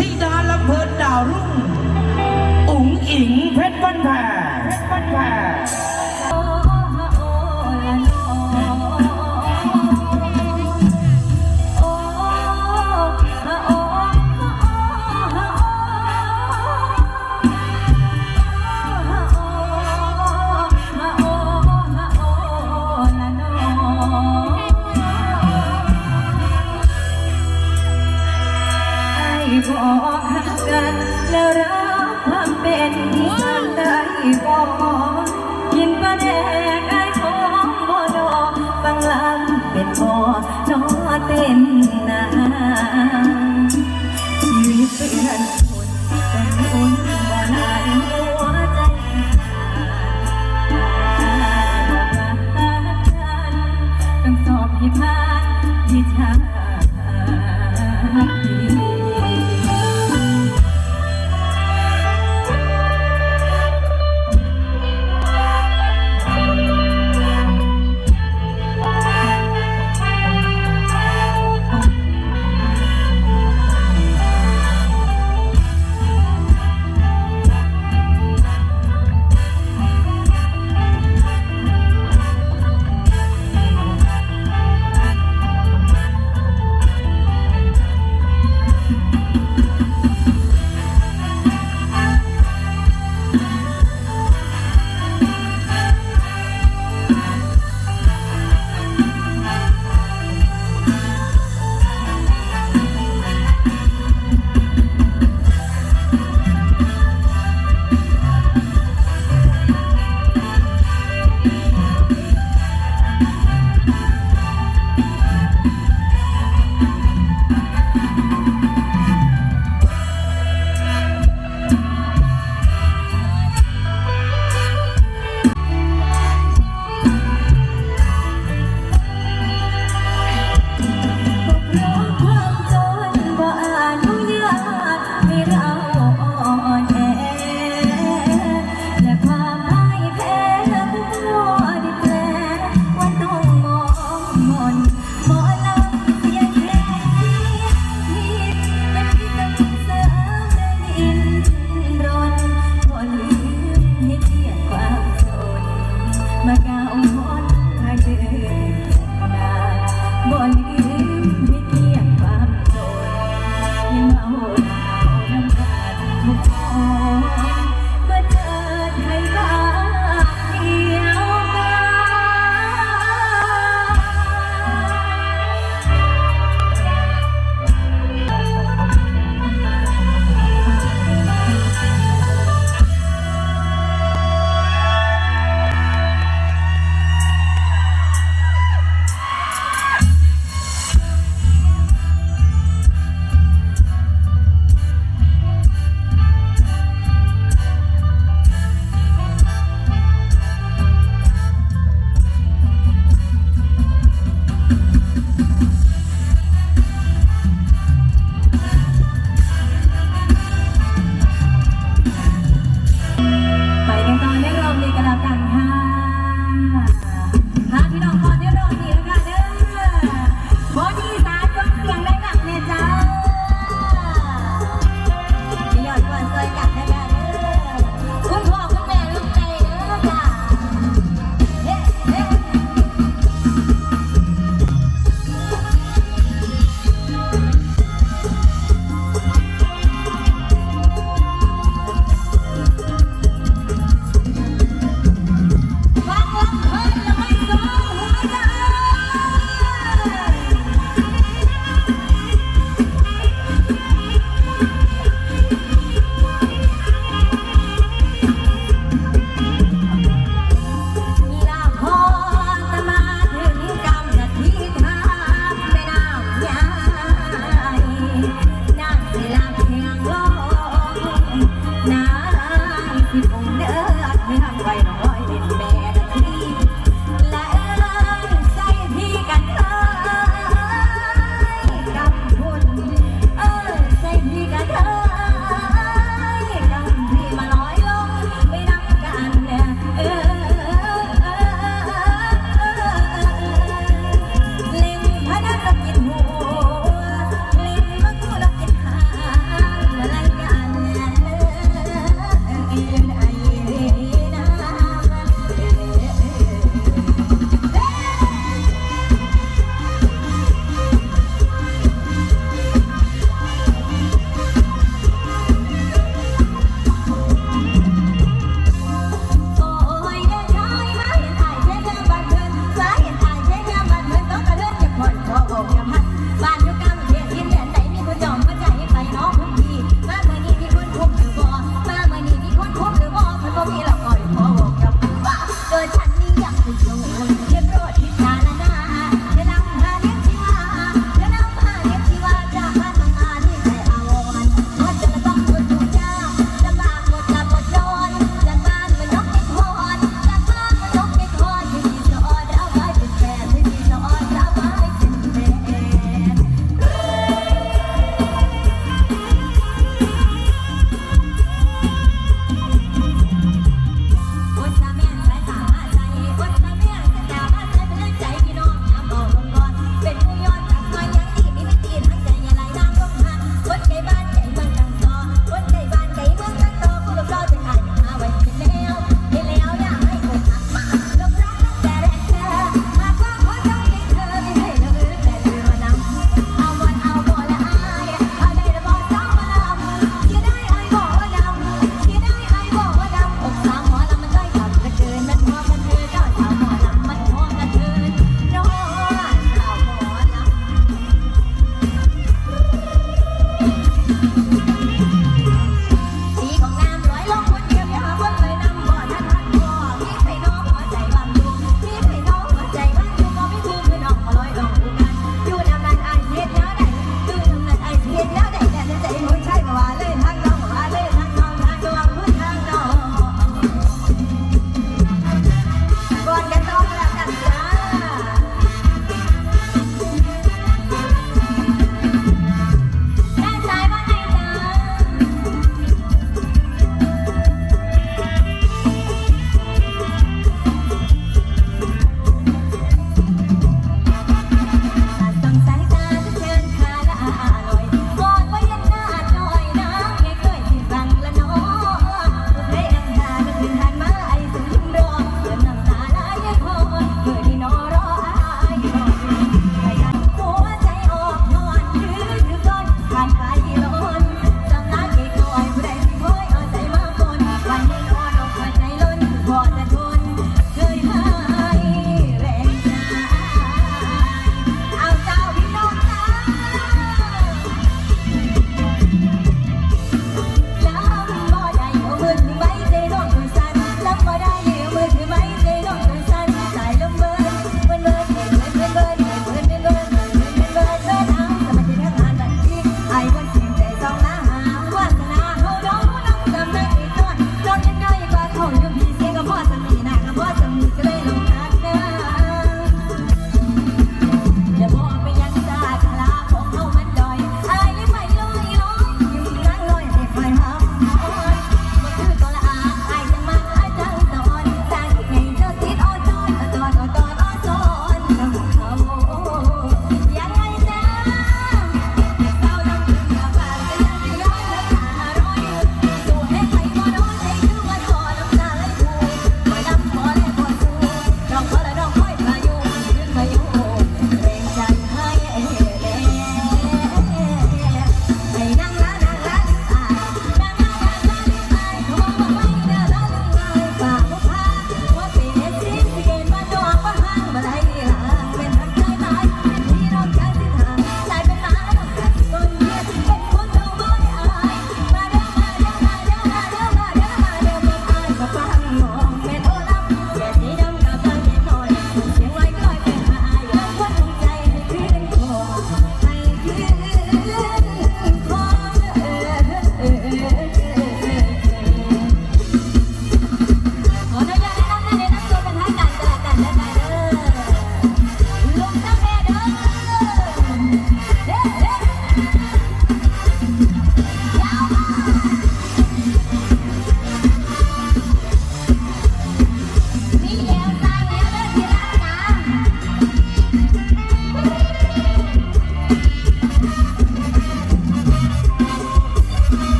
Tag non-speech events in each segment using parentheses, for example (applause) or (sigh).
ธิดาลำเพลินดาวรุ่งอุ๋งอิงเพชรบ้านแพร พอน้อเต็นนาชีวิตเพื่น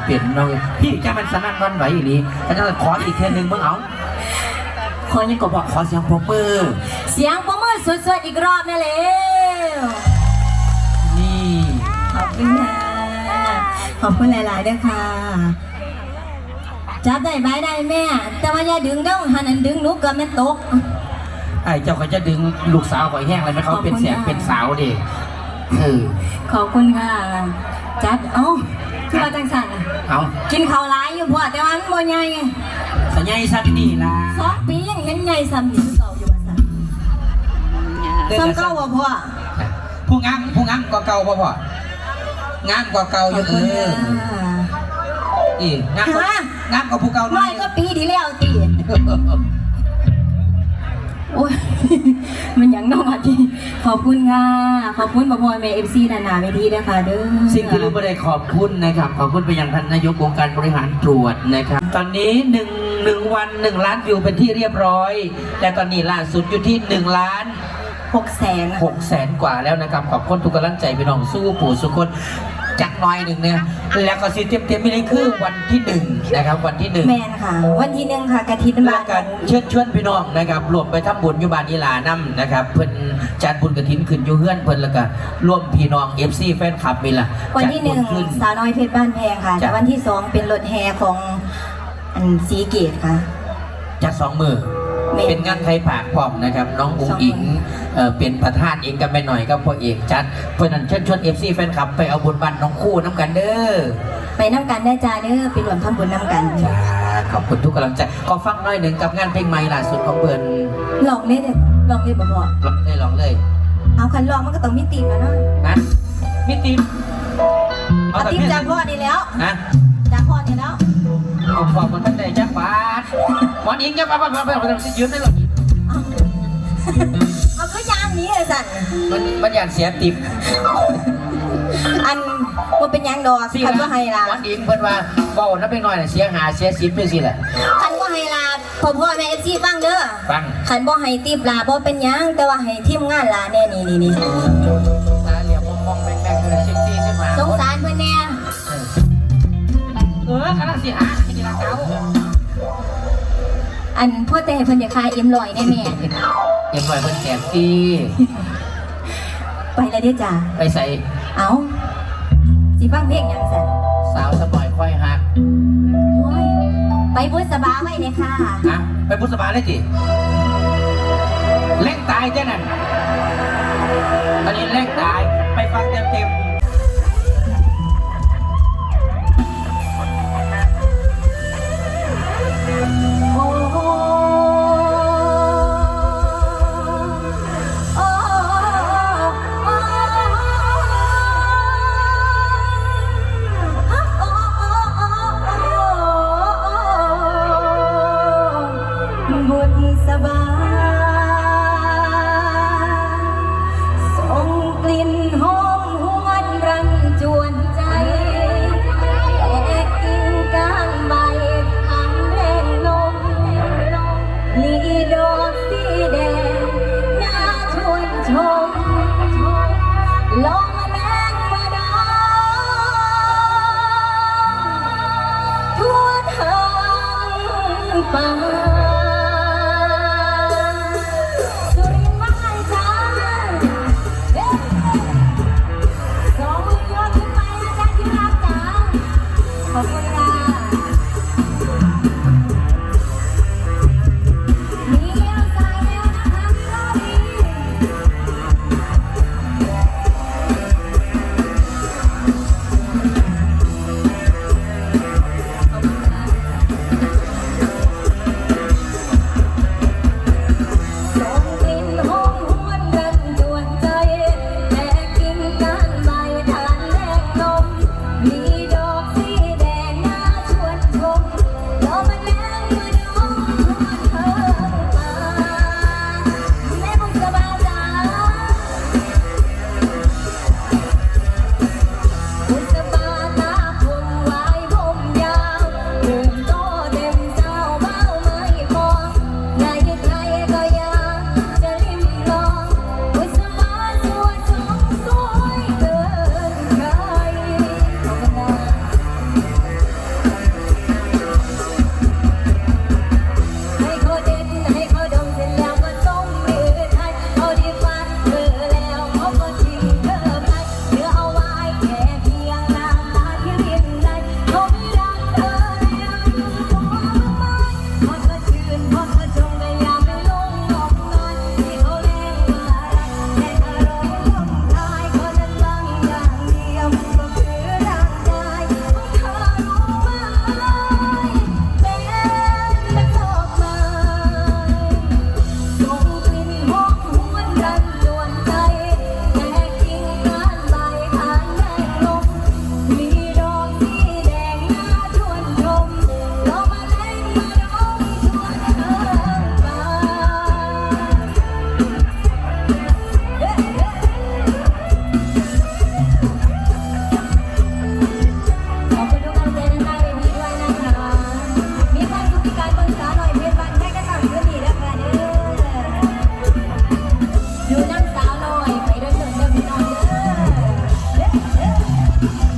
เบาเปลี่ยนน้องพี่จะมันสนั่นหวันไหวอีหลีฉันจะขออีกเทอนึงมึงเอาขอยังก็บอกขอเสียงปรบมือเสียงประมือสวดๆอีกรอบนั่นเลยนี่ขอบคุณค่ะขอบคุณหลายๆด้วยค่ะจับได้ไหมได้แม่ แต่ว่าอย่าดึงเด้อหันอันดึงหนุกก็แม่นตกไอ้เจ้าเขาจะดึงลูกสาวข่อยแห้งเลยไหมเขาเป็นแสงขอบคุณค่ะเป็นสาวเด็กเออขอบคุณค่ะจัดเอ้า คือว่าจังสันเอากินข้าวหลายอยู่พ่อแต่ว่ามันบ่ใหญ่สัญญาสักนี่ล่ะสองปียังเห็นใหญ่ซ้ำอยู่เก่าอยู่ว่าซั่นซ้ำเก่าบ่พ่อผู้งามผู้งามกว่าเก่าพ่อพ่องามกว่าเก่าขออบยู่เอคุณอค่ะอีงามกว่าฮะงามกว่าผู้เก่าหน้น่ออยยก็ปีที่แล้วติ โอ้ย มันหยังน้องอะทีขอบคุณค่ะ ขอบคุณบ่พ่อแม่ FC นานาเวทีด้วยค่ะเด้อสิ่งที่รู้ไม่ได้ขอบคุณนะครับ ขอบคุณไปยังท่านนายกองค์การบริหารตรวจนะครับ ตอนนี้หนึ่งหนึ่งวันหนึ่งล้านวิวเป็นที่เรียบร้อย และตอนนี้ล่าสุดอยู่ที่หนึ่งล้านหกแสนหกแสนกว่าแล้วนะครับ ขอบคุณทุกกำลังใจพี่น้องสู้ปู่สุคน จักหน้อยหนึ่งเนี่ยแล้วก็สิเต็มเต็มๆไม่ได้คือวันที่หนึ่งนะครับ วันที่หนึ่งแมนค่ะ วันที่หนึ่งค่ะกะทินแล้บาวกันเชิญชวนพี่น้องนะครับรวมไปทำบุญอยู่บ้านอีหลานํนะครับ เพิ่นจัดบุญกระถินขึ้นอยู่เฮือนเพิ่นแล้วก็ร่วมพี่น้อง FC แฟนคลับนี่ล่ะวันที่หนึ่งจัดบุญขึ้นสาวน้อยเพชรบ้านแพงค่ะจ้ะแต่วันที่สองเป็นรถแห่ของอันสีเกตค่ะ จัดสองมือแม่ เป็นงานไทยปากพร้อมนะครับ น้องอุ๋งสองมืออิงเอ่อเป็นประธานเองกันไปหน่อยก็พ่อเอกจัดเพราะฉะนั้นเชิญชวน FC แฟนคลับไปเอาบุญบันน้องคู่น้ำกันเด้อไปน้ำกันได้จ้าเด้อไปรวมทำบุญน้ำกันจ้าขอบคุณทุกกำลังใจขอฟังหน่อยหนึ่งกับงานเพลงใหม่ล่าสุดของเบิร์นลองเล่นลองเล่นบ่พอลองเลยลองเลย เอาคันลองมันก็ต้องมีตีมแล้วเนาะนะมิติมเอาตีมจากพ่อนี่แล้วนะจากพ่อนี่แล้ว เอาความมันตั้งใจจักบาทหมอนอิงจักบาทบาทบาทบาทบาทยืนได้หรอเอาเอาก็ยางนี้เลยสันมันมันอย่ากเสียติบอันว่าเป็นยางดอกคันว่าไฮลาหมอนอิงเพิ่นว่าเบาน้ำไปหน่อยเสียหาเสียสิบเป็นสิแหละคันว่าไฮลาพ่อพ่อแม่เอฟซีฟังเด้อฟังคันบ่ให้ตีบลาบ่เป็นยังแต่ว่าให้ทีมงานลาแน่นี่นี่นี่ตาเหลี่ยวมองๆแบงเลยสิบสี่สิบห้าสงสารเพิ่นแน่เออกำลังสิหาที่ะ เก้า อันพ่อแต่เพิ่นอยากคายเอ็มลอยแน่แม่เอ็มลอยเพิ่นแจกฟรีไปแล้วเด้อจ้าไปใส่ เอาสิฟังเพลงหยังสั่นสาวสมอยค่อยหักโอ้ยไปบุษบาไว้เลยค่ะ นะไปพุทธบาลเลยจิเล่งตายเจ้านั่นตอนนี้เล่งตายไปฟังเต็มๆ โ Yeah. (laughs)